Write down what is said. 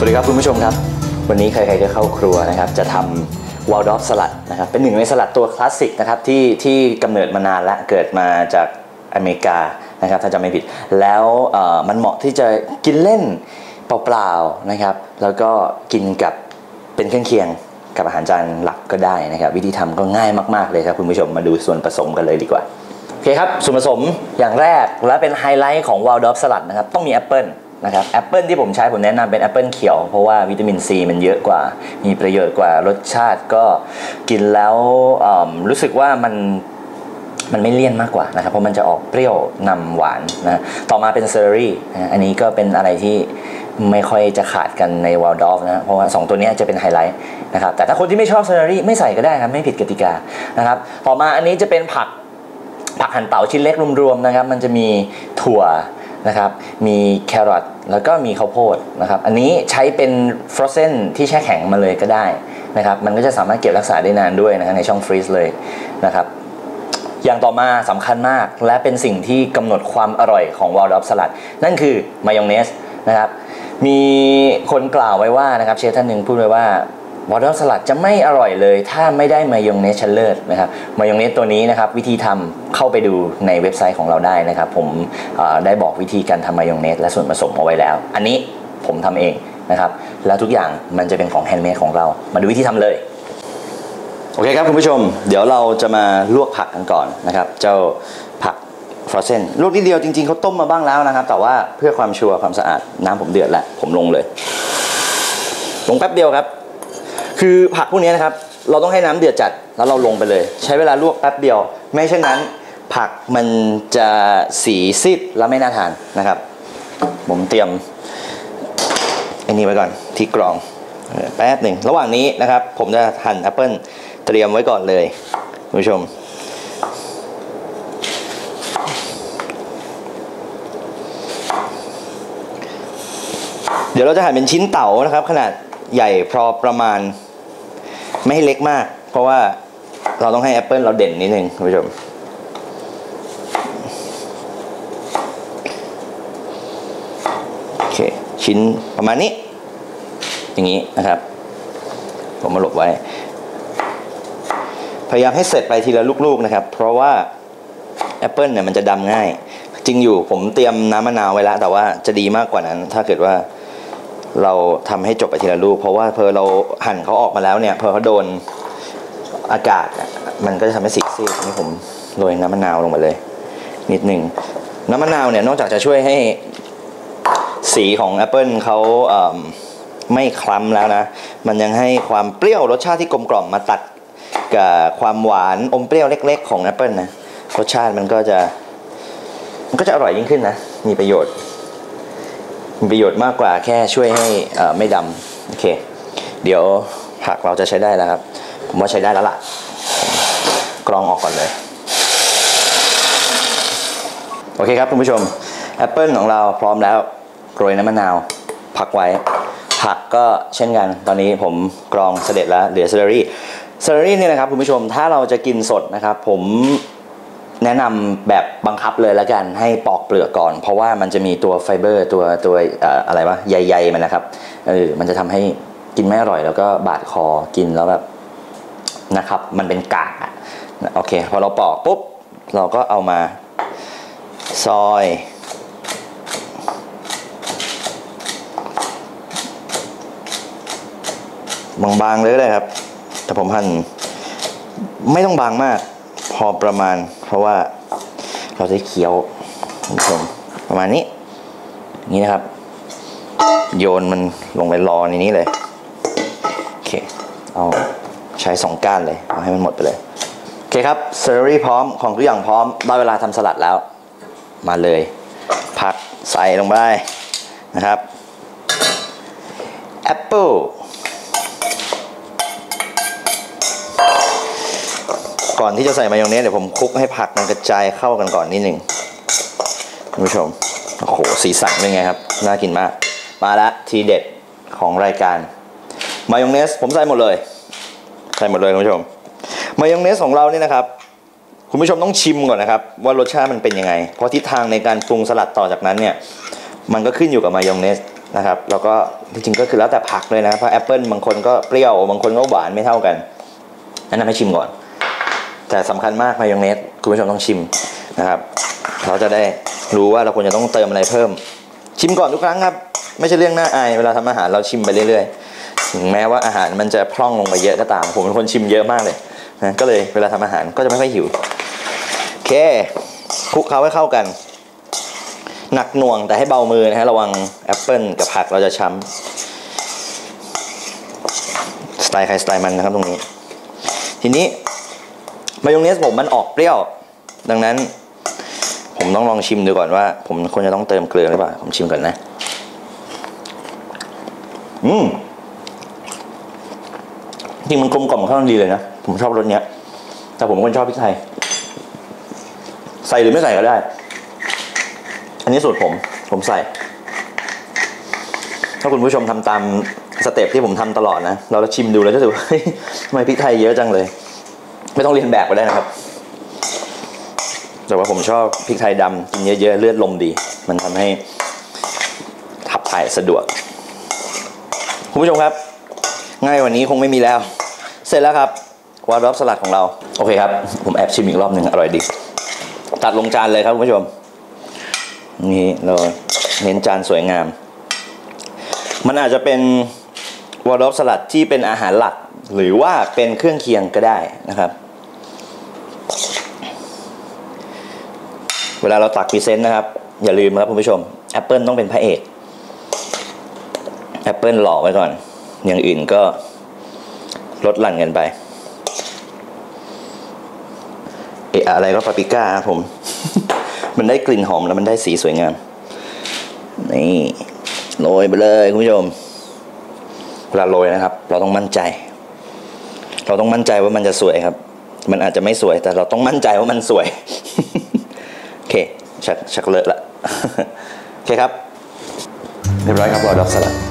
สวัสดีครับคุณผู้ชมครับ วันนี้ใครๆก็เข้าครัวนะครับจะทำวอลดอฟสลัดนะครับเป็นหนึ่งในสลัดตัวคลาสสิกนะครับที่ที่กำเนิดมานานและเกิดมาจากอเมริกานะครับถ้าจำไม่ผิด แล้วเอ่อมันเหมาะที่จะกินเล่นเปล่าๆนะครับ แล้วก็กินกับเป็นเครื่องเคียงกับอาหารจานหลักก็ได้นะครับ วิธีทำก็ง่ายมากๆเลยครับคุณผู้ชมมาดูส่วนผสมกันเลยดีกว่าโอเคครับส่วนผสมอย่างแรกและเป็นไฮไลท์ของว l ลดอฟสลัดนะครับต้องมีแอปเปิล นะครับแอปเปิลที่ผมใช้ผมแนะนำเป็นแอปเปิลเขียว เพราะว่าวิตามินซีมันเยอะกว่า มีประโยชน์กว่ารสชาติก็กินแล้วรู้สึกว่ามันมันไม่เลี่ยนมากกว่านะครับ เพราะมันจะออกเปรี้ยวนำหวานนะต่อมาเป็นเซอร์รี่อันนี้ก็เป็นอะไรที่ไม่ค่อยจะขาดกันในว l ลดอฟนะเพราะว่า 2 ตัวนี้จะเป็นไฮไลท์นะครับแต่ถ้าคนที่ไม่ชอบเซอร์รี่ไม่ใส่ก็ได้ครับไม่ผิดกติกานะครับต่อมาอันนี้จะเป็นผัก ผักหั่นเต๋าชิ้นเล็กรวมๆนะครับ มันจะมีถั่วนะครับมีแครอทแล้วก็มีข้าวโพดนะครับอันนี้ใช้เป็นฟรอเซนที่แช่แข็งมาเลยก็ได้นะครับมันก็จะสามารถเก็บรักษาได้นานด้วยนะครับในช่องฟรีซเลยนะครับอย่างต่อมาสำคัญมากและเป็นสิ่งที่กำหนดความอร่อยของวอลล์ดสลัด นั่นคือมายองเนสนะครับมีคนกล่าวไว้ว่านะครับเชฟท่านหนึ่งพูดไว้ว่า วอลล์สลัดจะไม่อร่อยเลย ถ้าไม่ได้มายองเนสชั้นเลิศนะครับมายองเนสตัวนี้นะครับวิธีทำเข้าไปดูในเว็บไซต์ของเราได้นะครับ ผมได้บอกวิธีการทำมายองเนสและส่วนผสมเอาไว้แล้ว อันนี้ผมทำเองนะครับ แล้วทุกอย่างมันจะเป็นของแฮนด์เมดของเรา มาดูวิธีทำเลยโอเคครับคุณผู้ชม เดี๋ยวเราจะมาลวกผักกันก่อนนะครับ เจ้าผักฟรอเซนลวกนิดเดียวจริงๆเขาต้มมาบ้างแล้วนะครับ แต่ว่าเพื่อความชัวร์ความสะอาดน้ำผมเดือดแล้วผมลงเลย ลงแป๊บเดียวครับ คือผักพวกนี้นะครับ เราต้องให้น้ำเดือดจัดแล้วเราลงไปเลย ใช้เวลาลวกแป๊บเดียว ไม่เช่นนั้น ผักมันจะสีซีดแล้วไม่น่าทานนะครับ ผมเตรียมไอ้นี่ไว้ก่อนที่กรองแป๊บหนึ่งระหว่างนี้นะครับ ผมจะหั่นแอปเปิลเตรียมไว้ก่อนเลยคุณผู้ชมเดี๋ยวเราจะหั่นเป็นชิ้นเต๋านะครับ ขนาดใหญ่พอประมาณ ไม่ให้เล็กมาก เพราะว่าเราต้องให้แอปเปิลเราเด่นนิดนึงคุณผู้ชมโอเคชิ้นประมาณนี้ อย่างนี้นะครับ ผมมาหลบไว้ พยายามให้เสร็จไปทีละลูกๆนะครับ เพราะว่าแอปเปิลเนี่ยมันจะดำง่าย จริงอยู่ผมเตรียมน้ำมะนาวไว้แล้ว แต่ว่าจะดีมากกว่านั้น ถ้าเกิดว่า เราทำให้จบไปทีละลูก เพราะว่าเพอเราหั่นเขาออกมาแล้วเนี่ยเพอเขาโดนอากาศมันก็จะทำให้สีซีดนี่ผมโรยน้ำมะนาวลงมาเลย นิดหนึ่งน้ำมะนาวเนี่ยนอกจากจะช่วยให้สีของแอปเปิลเขาเไม่คล้ำแล้วนะ มันยังให้ความเปรี้ยวรสชาติที่กลมกล่อมมาตัดกับความหวานอมเปรี้ยวเล็ก ๆ ของแอปเปิลนะรสชาติมันก็จะมันก็จะอร่อยยิ่งขึ้นนะ มีประโยชน์ ประโยชน์มากกว่าแค่ช่วยให้ไม่ดำโอเค เดี๋ยวผักเราจะใช้ได้แล้วครับ ผมว่าใช้ได้แล้วล่ะ กรองออกก่อนเลย โอเคครับคุณผู้ชมแอปเปิลของเราพร้อมแล้วโรยน้ำมะนาวพักไว้ ผักก็เช่นกันตอนนี้ผมกรองเสด็จแล้วเหลือเซเลอรี่เซเลอรี่เนี่ยนะครับคุณผู้ชมถ้าเราจะกินสดนะครับ ผม แนะนำแบบบังคับเลยแล้วกันให้ปอกเปลือกก่อน เพราะว่ามันจะมีตัวไฟเบอร์ตัวตัวอะไรวะใยๆมันนะครับเออมันจะทำให้กินไม่อร่อยแล้วก็บาดคอกินแล้วแบบนะครับ มันเป็นกากโอเค พอเราปอกปุ๊บ เราก็เอามาซอย บางๆเลยก็ได้ครับ แต่ผมหั่นไม่ต้องบางมาก พอประมาณ เพราะว่าเราจะเคี้ยวคุณผู้ชมประมาณนี้นี้นะครับ โยนมันลงไปรอในนี้เลยโอเคเอาใช้สองก้านเลยเอาให้มันหมดไปเลยโอเคครับเซอรี่พร้อมของทุกอย่างพร้อมได้เวลาทำสลัดแล้ว มาเลย ผักใส่ลงไปนะครับแอปเปิล ก่อนที่จะใส่มายองเนสเดี๋ยวผมคลุกให้ผักมันกระจายเข้ากันก่อนนิดหนึ่งคุณผู้ชมโอ้โหสีสันเป็นไงครับน่ากินมาก มาละทีเด็ดของรายการมายองเนสผมใส่หมดเลย ใส่หมดเลยคุณผู้ชมมายองเนสของเราเนี่ยนะครับ คุณผู้ชมต้องชิมก่อนนะครับ ว่ารสชาติมันเป็นยังไง เพราะทิศทางในการปรุงสลัดต่อจากนั้นเนี่ยมันก็ขึ้นอยู่กับมายองเนสนะครับแล้วก็จริงๆก็คือแล้วแต่ผักเลยนะเพราะแอปเปิลบางคนก็เปรี้ยวบางคนก็หวานไม่เท่ากันแนะนำให้ชิมก่อน แต่สำคัญมากมายองเนสคุณผู้ชมต้องชิมนะครับ เราจะได้รู้ว่าเราควรจะต้องเติมอะไรเพิ่ม ชิมก่อนทุกครั้งครับ ไม่ใช่เรื่องน่าอายเวลาทำอาหารเราชิมไปเรื่อยๆ ถึงแม้ว่าอาหารมันจะพร่องลงไปเยอะก็ตาม ผมเป็นคนชิมเยอะมากเลยนะก็เลยเวลาทำอาหารก็จะไม่ค่อยหิวโอเคคลุกเคล้าให้เข้ากัน หนักหน่วงแต่ให้เบามือนะฮะระวังแอปเปิลกับผักเราจะช้ำสไตล์ใครสไตล์มันนะครับตรงนี้ ทีนี้ มายองเนสผมมันออกเปรี้ยว ดังนั้น ผมต้องลองชิมดูก่อนว่า ผมควรจะต้องเติมเกลือหรือเปล่า ผมชิมก่อนนะ อืมจริงมันกลมกล่อมข้างดีเลยนะ ผมชอบรสเนี้ย แต่ผมเป็ชอบพริกไทย ใส่หรือไม่ใส่ก็ได้ อันนี้สูตรผม ผมใส่ ถ้าคุณผู้ชมทำตามสเต็ปที่ผมทำตลอดนะ เราชิมดูแล้วจะรู้ว่าทำไมพริกไทยเยอะจังเลย ไม่ต้องเรียนแบบไปได้นะครับ แต่ว่าผมชอบพริกไทยดำกินเยอะๆเลือดลมดี มันทำให้ขับถ่ายสะดวก คุณผู้ชมครับ ง่ายกว่านี้คงไม่มีแล้ว เสร็จแล้วครับวาดรอบสลัดของเรา โอเคครับ ผมแอบชิมอีกรอบหนึ่งอร่อยดี ตัดลงจานเลยครับคุณผู้ชม นี่เราเน้นจานสวยงาม มันอาจจะเป็นวอลล์สลัดที่เป็นอาหารหลัก หรือว่าเป็นเครื่องเคียงก็ได้นะครับ เวลาเราตักพรีเซนต์นะครับ อย่าลืมนะครับคุณผู้ชมแอปเปิลต้องเป็นพระเอกแอปเปิลหล่อไว้ก่อน อย่างอื่นก็ลดหลั่นกันไปเอะอะไรก็ปาปิก้าครับผม มันได้กลิ่นหอมแล้วมันได้สีสวยงาม นี่โรยไปเลยคุณผู้ชมเวลาโรยนะครับ เราต้องมั่นใจ เราต้องมั่นใจว่ามันจะสวยครับ มันอาจจะไม่สวยแต่เราต้องมั่นใจว่ามันสวย ชักชักเลอะละโอเคครับ เรียบร้อยครับวอดอกสลัด